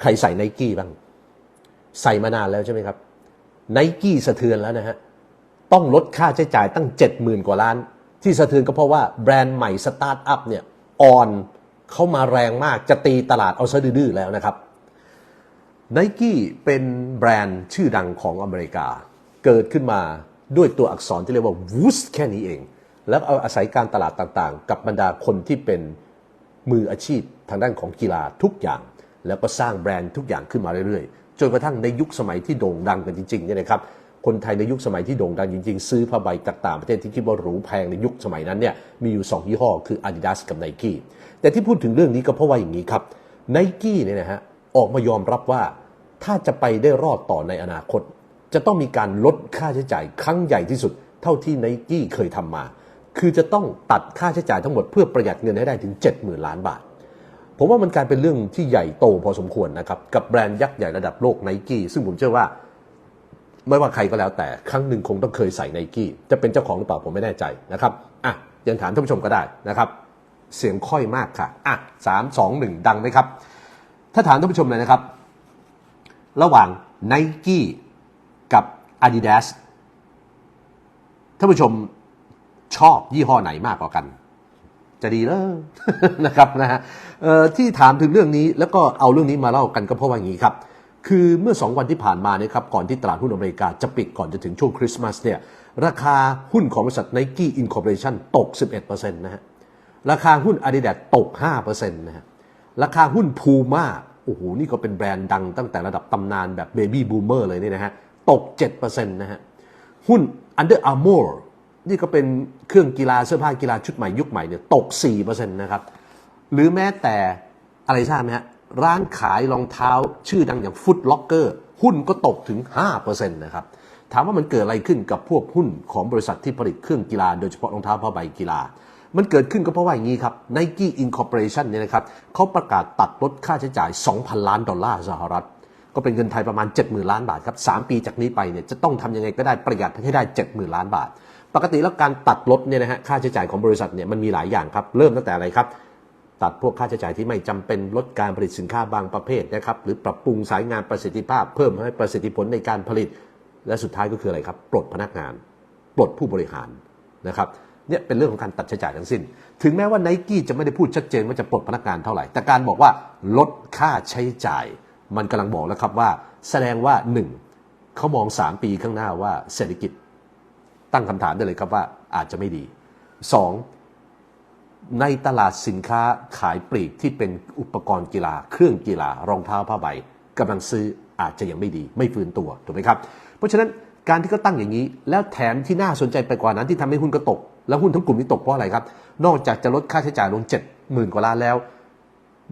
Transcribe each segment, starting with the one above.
ใครใส่ไนกี้บ้าง ใส่มานานแล้วใช่ไหมครับไนกี้สะเทือนแล้วนะฮะ ต้องลดค่าใช้จ่ายตั้ง 70,000 กว่าล้าน ที่สะเทือนก็เพราะว่าแบรนด์ใหม่สตาร์ทอัพเนี่ยออนเข้ามาแรงมากจะตีตลาดเอาซะดื้อแล้วนะครับไนกี้เป็นแบรนด์ชื่อดังของอเมริกา เกิดขึ้นมาด้วยตัวอักษรที่เรียกว่า WUS แค่นี้เอง แล้วเอาอาศัยการตลาดต่างๆ กับบรรดาคนที่เป็นมืออาชีพทางด้านของกีฬาทุกอย่าง แล้วก็สร้างแบรนด์ทุกอย่างขึ้นมาเรื่อยๆ จนกระทั่งในยุคสมัยที่โด่งดังกันจริงๆเนี่ยนะครับคนไทยในยุคสมัยที่โด่งดังจริงๆ ซื้อผ้าใบจากต่างประเทศที่คิดว่าหรูแพงในยุคสมัยนั้นเนี่ยมีอยู่ 2 ยี่ห้อคือ Adidas กับ Nike แต่ที่พูดถึงเรื่องนี้ก็เพราะว่าอย่างนี้ครับ Nike เนี่ยนะฮะออกมายอมรับว่าถ้าจะไปได้รอดต่อในอนาคต จะต้องมีการลดค่าใช้จ่ายครั้งใหญ่ที่สุด เท่าที่ Nike เคยทำมา คือจะต้องตัดค่าใช้จ่ายทั้งหมดเพื่อประหยัดเงินให้ได้ถึง 70,000 ล้านบาท ผมว่ามันกลายเป็นเรื่องที่ใหญ่โตพอสมควรนะครับ กับแบรนด์ยักษ์ใหญ่ระดับโลกไนกี้ซึ่งผมเชื่อว่า ไม่ว่าใครก็แล้วแต่ครั้งหนึ่งคงต้องเคยใส่ไนกี้จะเป็นเจ้าของหรือเปล่าผมไม่แน่ใจนะครับอะยังถามท่านผู้ชมก็ได้นะครับเสียงค่อยมากค่ะอะสามสองหนึ่งดังไหมครับ ถ้าถามท่านผู้ชมเลยนะครับ ระหว่างไนกี้กับ Adidas ท่านผู้ชมชอบยี่ห้อไหนมากกว่ากัน จะดีเลยนะครับนะฮะที่ถามถึงเรื่องนี้แล้วก็เอาเรื่องนี้มาเล่ากันก็เพราะว่าอย่างนี้ครับ คือเมื่อ 2 วันที่ผ่านมาเนี่ยครับก่อนที่ตลาดหุ้นอเมริกาจะปิดก่อนจะถึงช่วงคริสต์มาสเนี่ยราคาหุ้นของบริษัท Nike Incorporation ตก 11%นะฮะราคาหุ้น Adidas ตก 5%นะฮะราคาหุ้น Puma โอ้โห นี่ก็เป็นแบรนด์ดังตั้งแต่ระดับตำนานแบบ Baby Boomer เลยเนี่ยนะฮะตก 7%นะฮะหุ้น Under Armour นี่ก็เป็นเครื่องกีฬาเสื้อผ้ากีฬาชุดใหม่ยุคใหม่เนี่ยตก 4%นะครับ หรือแม้แต่อะไรทราบไหมฮะร้านขายรองเท้าชื่อดังอย่างฟุตล็อกเกอร์หุ้นก็ตกถึง 5%นะครับ ถามว่ามันเกิดอะไรขึ้นกับพวกหุ้นของบริษัทที่ผลิตเครื่องกีฬาโดยเฉพาะรองเท้าผ้าใบกีฬา มันเกิดขึ้นก็เพราะว่าอย่างนี้ครับ Nike Incorporation เนี่ยนะครับเขาประกาศตัดลดค่าใช้จ่าย 2,000 ล้านดอลลาร์สหรัฐ ก็เป็นเงินไทยประมาณ 70,000 ล้านบาทครับ 3 ปีจากนี้ไปเนี่ยจะต้องทำยังไงก็ได้ประหยัดให้ได้ 70,000 ล้านบาท ปกติแล้วการตัดลดเนี่ยนะฮะค่าใช้จ่ายของบริษัทเนี่ยมันมีหลายอย่างครับ เริ่มตั้งแต่อะไรครับ ตัดพวกค่าใช้จ่ายที่ไม่จำเป็นลดการผลิตสินค้าบางประเภทนะครับหรือปรับปรุงสายงานประสิทธิภาพ เพิ่มให้ประสิทธิผลในการผลิต และสุดท้ายก็คืออะไรครับ ปลดพนักงาน ปลดผู้บริหารนะครับเนี่ยเป็นเรื่องของการตัดใช้จ่ายทั้งสิ้น ถึงแม้ว่าไนกี้จะไม่ได้พูดชัดเจนว่าจะปลดพนักงานเท่าไหร่ แต่การบอกว่าลดค่าใช้จ่าย มันกำลังบอกแล้วครับว่า แสดงว่าหนึ่งเขามอง 3 ปีข้างหน้าว่าเศรษฐกิจ ตั้งคำถามได้เลยครับว่าอาจจะไม่ดี 2. ในตลาดสินค้าขายปลีกที่เป็นอุปกรณ์กีฬา เครื่องกีฬารองเท้าผ้าใบกำลังซื้ออาจจะยังไม่ดี ไม่ฟื้นตัวถูกไหมครับ เพราะฉะนั้นการที่เขาตั้งอย่างนี้ แล้วแถมที่น่าสนใจไปกว่านั้นที่ทำให้หุ้นก็ตก แล้วหุ้นทั้งกลุ่มนี้ตกเพราะอะไรครับ นอกจากจะลดค่าใช้จ่ายลง 7 0,000 กว่าล้านแล้ว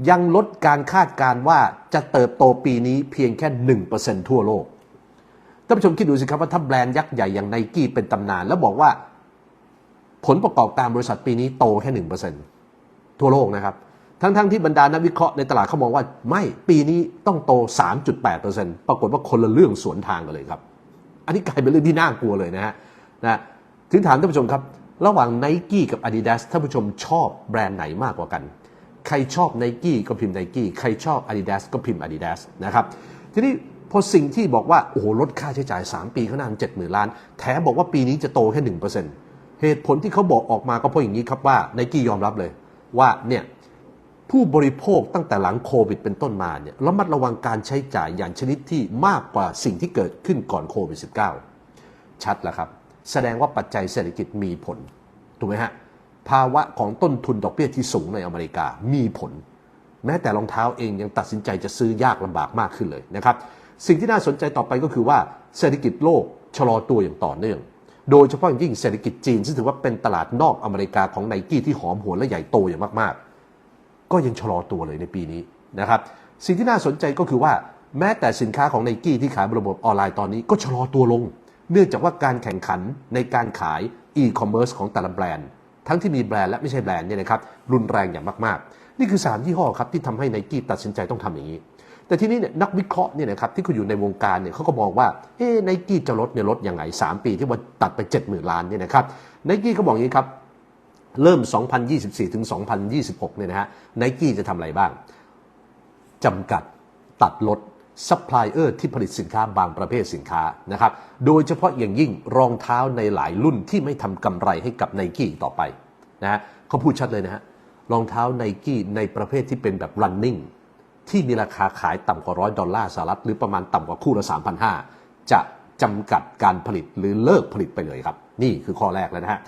ยังลดการคาดการณ์ว่าจะเติบโตปีนี้เพียงแค่ 1%ทั่วโลก ท่านผู้ชมคิดดูสิครับว่าถ้าแบรนด์ยักษ์ใหญ่อย่างไนกี้เป็นตำนาน แล้วบอกว่า ผลประกอบการบริษัทปีนี้โตแค่หนึ่งเปอร์เซ็นทั่วโลกนะครับ ทั้งๆทที่บรรดานักวิเคราะห์ในตลาดเขามองว่าไม่ปีนี้ต้องโต 3.8%ปรากฏว่าคนละเรื่องสวนทางกันเลยครับ อันนี้กลายเป็นเรื่องที่น่ากลัวเลยนะฮะนะถึงถามท่านผู้ชมครับ ระหว่าง n i กี้กับ Adidas ท่านผู้ชมชอบแบรนด์ไหนมากกว่ากัน ใครชอบ n i กี้ก็พิมพ์ n i กี้ใครชอบ Adidas ก็พิมพ์ Adidas นะครับทีนี้ พอสิ่งที่บอกว่า โอ้โห ลดค่าใช้จ่าย 3 ปีข้างหน้าเจ็ดหมื่นล้าน แถมบอกว่าปีนี้จะโตแค่หนึ่งเปอร์เซ็นต์เหตุผลที่เขาบอกออกมาก็เพราะอย่างนี้ครับว่าไนกี้ยอมรับเลยว่าเนี่ยผู้บริโภคตั้งแต่หลังโควิดเป็นต้นมาเนี่ยระมัดระวังการใช้จ่ายอย่างชนิดที่มากกว่าสิ่งที่เกิดขึ้นก่อนโควิด -19 ชัดแล้วครับ แสดงว่าปัจจัยเศรษฐกิจมีผล ถูกไหมฮะ ภาวะของต้นทุนดอกเบี้ยที่สูงในอเมริกามีผล แม้แต่รองเท้าเองยังตัดสินใจจะซื้อยากลำบากมากขึ้นเลยนะครับ สิ่งที่น่าสนใจต่อไปก็คือว่าเศรษฐกิจโลกชะลอตัวอย่างต่อเนื่อง โดยเฉพาะอย่างยิ่งเศรษฐกิจจีนซึ่งถือว่าเป็นตลาดนอกอเมริกาของไนกี้ที่หอมหวนและใหญ่โตอย่างมากๆ ก็ยังชะลอตัวเลยในปีนี้นะครับสิ่งที่น่าสนใจก็คือว่าแม้แต่สินค้าของไนกี้ที่ขายบนระบบออนไลน์ตอนนี้ก็ชะลอตัวลง เนื่องจากว่าการแข่งขันในการขายอีคอมเมิร์ซของแต่ละแบรนด์ ทั้งที่มีแบรนด์และไม่ใช่แบรนด์เนี่ยนะครับรุนแรงอย่างมากๆ นี่คือ 3 ยี่ห้อครับที่ทำให้ไนกี้ตัดสินใจต้องทำอย่างนี้ แต่ที่นี้เนี่ยนักวิเคราะห์เนี่ยนะครับที่เขาอยู่ในวงการเนี่ยเขาก็มองว่าเอ๊ไนกี้จะลดเนี่ยลดยังไง 3 ปีที่ว่าตัดไป 70,000 ล้านเนี่ยนะครับไนกี้เขาบอกอย่างนี้ครับเริ่ม 2024 ถึง 2026 เนี่ยนะฮะไนกี้จะทำอะไรบ้างจำกัดตัดลดซัพพลายเออร์ที่ผลิตสินค้าบางประเภทสินค้านะครับ โดยเฉพาะอย่างยิ่งรองเท้าในหลายรุ่นที่ไม่ทำกำไรให้กับไนกี้ต่อไปนะฮะเขาพูดชัดเลยนะฮะรองเท้าไนกี้ในประเภทที่เป็นแบบ running ที่มีราคาขายต่ำกว่าร้อยดอลลาร์สหรัฐหรือประมาณต่ำกว่าคู่ละ3,500 จะจำกัดการผลิตหรือเลิกผลิตไปเลยครับ นี่คือข้อแรกแล้วนะฮะ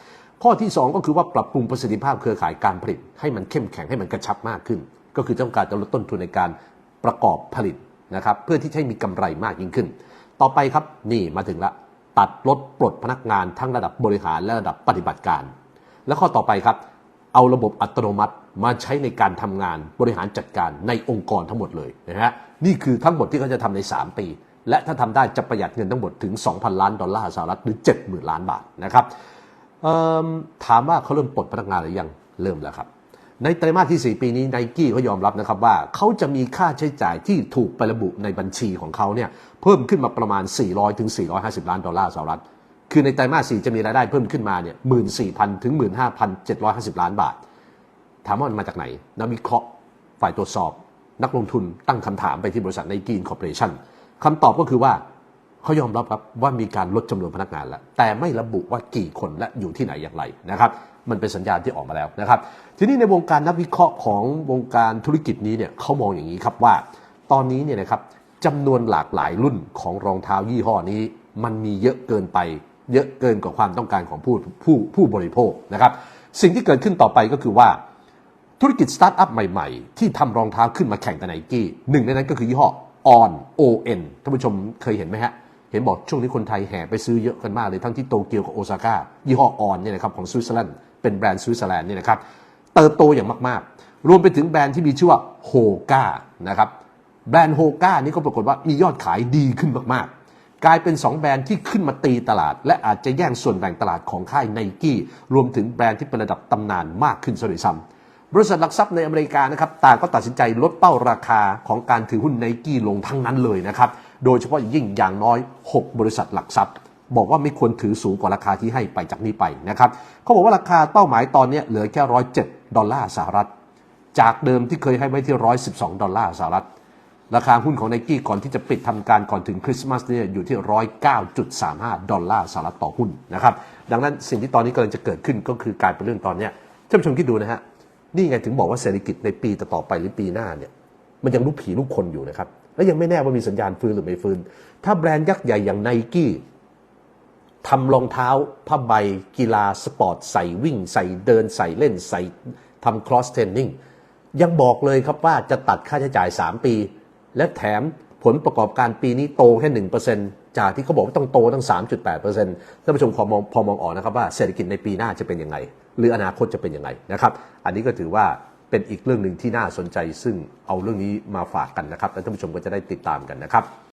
ข้อที่ 2 ก็คือว่าปรับปรุงประสิทธิภาพเครือข่ายการผลิต ให้มันเข้มแข็งให้มันกระชับมากขึ้น ก็คือต้องการจะลดต้นทุนในการประกอบผลิตนะครับเพื่อที่ให้มีกำไรมากยิ่งขึ้น ต่อไปครับนี่มาถึงละตัดลดปลดพนักงานทั้งระดับ บริหารและระดับปฏิบัติการ และข้อต่อไปครับ เอาระบบอัตโนมัติมาใช้ในการทำงานบริหารจัดการในองค์กรทั้งหมดเลยนะฮะนี่คือทั้งหมดที่เขาจะทำใน 3 ปี และถ้าทำได้จะประหยัดเงินทั้งหมดถึง 2,000 ล้านดอลลาร์สหรัฐหรือ 70,000 ล้านบาทนะครับถามว่าเขาเริ่มปลดพนักงานหรือยังเริ่มแล้วครับในไตรมาสที่ 4 ปีนี้ไนกี้เขายอมรับนะครับว่าเขาจะมีค่าใช้จ่ายที่ถูกไประบุในบัญชีของเขาเนี่ยเพิ่มขึ้นมาประมาณ 400ถึง450 ล้านดอลลาร์สหรัฐ คือในไตรมาส4จะมีรายได้เพิ่มขึ้นมาเนี่ย14,000ถึง15,750ล้านบาท ถามว่ามันมาจากไหน นักวิเคราะห์ ฝ่ายตรวจสอบ นักลงทุนตั้งคำถามไปที่บริษัทไนกี้คอร์ปอเรชั่นคำตอบก็คือว่าเขายอมรับครับว่ามีการลดจำนวนพนักงานแล้ว แต่ไม่ระบุว่ากี่คนและอยู่ที่ไหนอย่างไรนะครับ มันเป็นสัญญาณที่ออกมาแล้วนะครับ ทีนี้ในวงการนักวิเคราะห์ของวงการธุรกิจนี้เนี่ยเขามองอย่างนี้ครับว่า ตอนนี้เนี่ยนะครับจำนวนหลากหลายรุ่นของรองเท้ายี่ห้อนี้ มันมีเยอะเกินไป เยอะเกินกว่าความต้องการของผู้ผู้ผู้บริโภคนะครับ สิ่งที่เกิดขึ้นต่อไปก็คือว่า ธุรกิจสตาร์ทอัพใหม่ๆ ที่ทำรองเท้าขึ้นมาแข่งกับไนกี้หนึ่งในนั้นก็คือยี่ห้อ On ON ท่านผู้ชมเคยเห็นไหมฮะ เห็นบอกช่วงนี้คนไทยแห่ไปซื้อเยอะกันมากเลยทั้งที่โตเกียวกับโอซาก้ายี่ห้อ On เนี่ยนะครับของสวิตเซอร์แลนด์เป็นแบรนด์สวิตเซอร์แลนด์เนี่ยนะครับเติบโตอย่างมากๆ รวมไปถึงแบรนด์ที่มีชื่อว่าโฮก้านะครับแบรนด์โฮก้านี่ก็ปรากฏว่ามียอดขายดีขึ้นมากๆ กลายเป็น 2 แบรนด์ที่ขึ้นมาตีตลาด และอาจจะแย่งส่วนแบ่งตลาดของค่ายไนกี้รวมถึงแบรนด์ที่เป็นระดับตำนานมากขึ้นซะด้วยซ้ำบริษัทหลักทรัพย์ในอเมริกานะครับต่างก็ตัดสินใจลดเป้าราคาของการถือหุ้นไนกี้ลงทั้งนั้นเลยนะครับโดยเฉพาะยิ่งอย่างน้อย 6 บริษัทหลักทรัพย์ บอกว่าไม่ควรถือสูงกว่าราคาที่ให้ไปจากนี้ไปนะครับเขาบอกว่าราคาเป้าหมายตอนนี้เหลือแค่ร้อยเจ็ดดอลลาร์สหรัฐ จากเดิมที่เคยให้ไว้ที่ร้อยสิบสองดอลลาร์สหรัฐ ราคาหุ้นของไนกี้ก่อนที่จะปิดทำการก่อนถึงคริสต์มาสเนี่ยอยู่ที่ 109.35 ดอลลาร์สหรัฐต่อหุ้นนะครับดังนั้นสิ่งที่ตอนนี้กำลังจะเกิดขึ้นก็คือกลายเป็นเรื่องตอนนี้ท่านผู้ชมคิดดูนะฮะนี่ไงถึงบอกว่าเศรษฐกิจในปีต่อไปหรือปีหน้าเนี่ยมันยังลุกผีลุกคนอยู่นะครับและยังไม่แน่ว่ามีสัญญาณฟื้นหรือไม่ฟื้น ถ้าแบรนด์ยักษ์ใหญ่อย่างไนกี้ทำรองเท้าผ้าใบกีฬาสปอร์ตใส่วิ่ง ใส่เดินใส่เล่นใส่ทำครอสเทรนนิ่งยังบอกเลยครับว่าจะตัดค่าใช้จ่าย 3 ปี และแถมผลประกอบการปีนี้โตแค่หนึ่งเปอร์เซ็นจากที่เขาบอกว่าต้องโตตั้ง 3.8เปอร์เซ็นต์ท่านผู้ชมพอมองพอมองออกนะครับว่าเศรษฐกิจในปีหน้าจะเป็นยังไง หรืออนาคตจะเป็นยังไงนะครับ อันนี้ก็ถือว่าเป็นอีกเรื่องหนึ่งที่น่าสนใจ ซึ่งเอาเรื่องนี้มาฝากกันนะครับและท่านผู้ชมก็จะได้ติดตามกันนะครับ